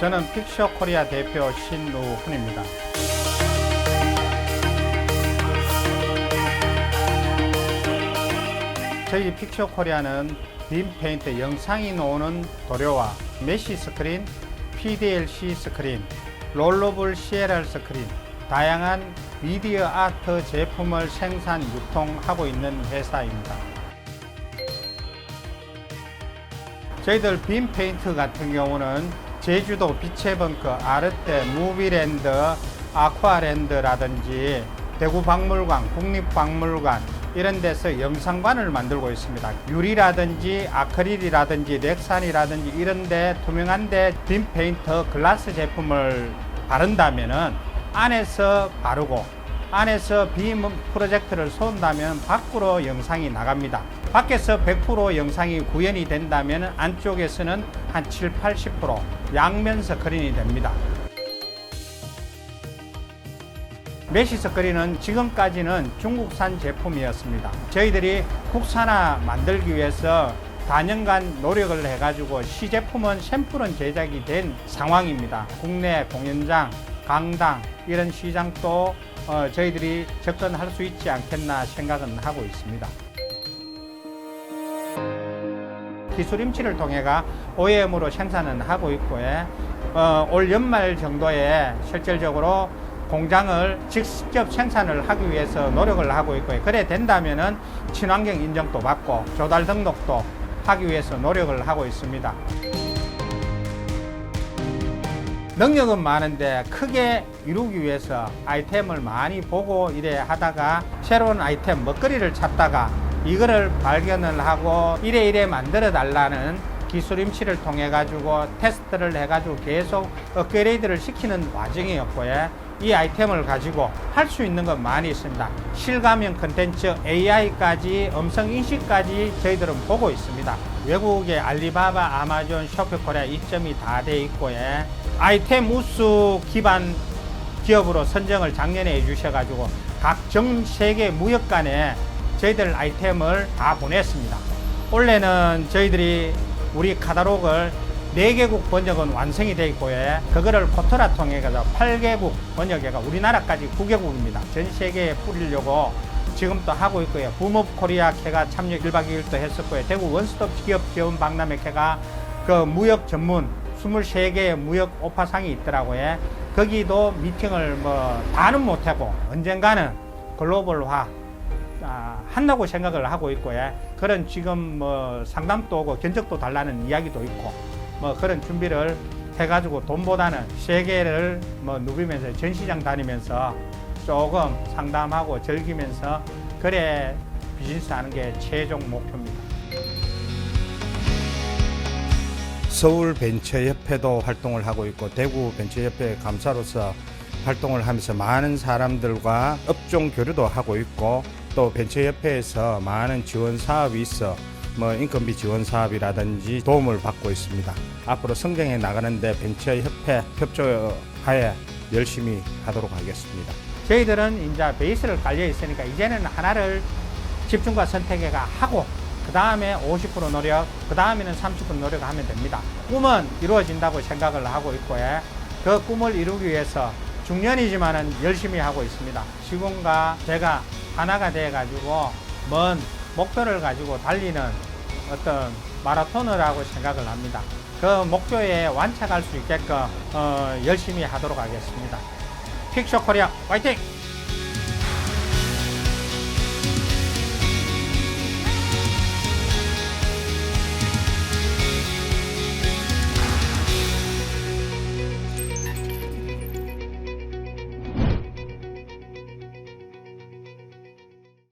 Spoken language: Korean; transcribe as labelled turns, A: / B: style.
A: 저는 픽쇼 코리아 대표 신우훈입니다. 저희 픽쇼 코리아는 빔 페인트 영상이 나오는 도료와 메시 스크린, PDLC 스크린, 롤러블 CLR 스크린, 다양한 미디어 아트 제품을 생산 유통하고 있는 회사입니다. 저희들 빔 페인트 같은 경우는 제주도 빛의 벙커, 아르떼, 무비랜드, 아쿠아랜드라든지 대구 박물관, 국립박물관 이런 데서 영상관을 만들고 있습니다. 유리라든지 아크릴이라든지 렉산이라든지 이런 데 투명한 데빔 페인트 글라스 제품을 바른다면은 안에서 바르고 안에서 빔 프로젝트를 쏜다면 밖으로 영상이 나갑니다. 밖에서 100% 영상이 구현이 된다면 안쪽에서는 한 7, 80% 양면 스크린이 됩니다. 메시 스크린은 지금까지는 중국산 제품이었습니다. 저희들이 국산화 만들기 위해서 4년간 노력을 해가지고 시제품은 샘플은 제작이 된 상황입니다. 국내 공연장, 강당 이런 시장 도 어, 저희들이 접근할 수 있지 않겠나 생각은 하고 있습니다. 기술 임치를 통해가 OEM으로 생산은 하고 있고요. 어, 올 연말 정도에 실질적으로 공장을 직접 생산을 하기 위해서 노력을 하고 있고요. 그래 된다면은 친환경 인정도 받고 조달 등록도 하기 위해서 노력을 하고 있습니다. 능력은 많은데 크게 이루기 위해서 아이템을 많이 보고 이래 하다가 새로운 아이템 먹거리를 찾다가 이거를 발견을 하고 이래 이래 만들어 달라는 기술 임치를 통해 가지고 테스트를 해 가지고 계속 업그레이드를 시키는 과정이었고요. 이 아이템을 가지고 할 수 있는 건 많이 있습니다. 실감형 컨텐츠, AI까지, 음성 인식까지 저희들은 보고 있습니다. 외국의 알리바바, 아마존, 쇼핑코리아 이점이 다 돼 있고요. 아이템 우수 기반 기업으로 선정을 작년에 해주셔가지고 각 전 세계 무역관에 저희들 아이템을 다 보냈습니다. 올해는 저희들이 우리 카다록을 4개국 번역은 완성이 되어 있고요. 그거를 코트라 통해 가서 8개국 번역해가 우리나라까지 9개국입니다. 전 세계에 뿌리려고 지금 또 하고 있고요. 붐업 코리아 캐가 참여 1박 2일도 했었고요. 대구 원스톱 기업 지원 박람회 캐가 그 무역 전문 23개의 무역 오파상이 있더라고요. 거기도 미팅을 뭐 다는 못하고 언젠가는 글로벌화 아, 한다고 생각을 하고 있고요. 그런 지금 뭐 상담도 오고 견적도 달라는 이야기도 있고 뭐 그런 준비를 해가지고 돈보다는 세계를 뭐 누비면서 전시장 다니면서 조금 상담하고 즐기면서 그래 비즈니스 하는 게 최종 목표입니다. 서울 벤처협회도 활동을 하고 있고 대구 벤처협회 감사로서 활동을 하면서 많은 사람들과 업종 교류도 하고 있고 또 벤처협회에서 많은 지원 사업이 있어 뭐 인건비 지원 사업이라든지 도움을 받고 있습니다. 앞으로 성장해 나가는데 벤처협회 협조하에 열심히 하도록 하겠습니다. 저희들은 이제 베이스를 깔려 있으니까 이제는 하나를 집중과 선택해가 하고 그 다음에 50% 노력, 그 다음에는 30% 노력하면 됩니다. 꿈은 이루어진다고 생각을 하고 있고요. 그 꿈을 이루기 위해서 중년이지만은 열심히 하고 있습니다. 지금과 제가 하나가 돼 가지고 먼 목표를 가지고 달리는 어떤 마라톤을 하고 생각을 합니다. 그 목표에 완착할 수 있게끔 어, 열심히 하도록 하겠습니다. 픽쇼 코리아 화이팅!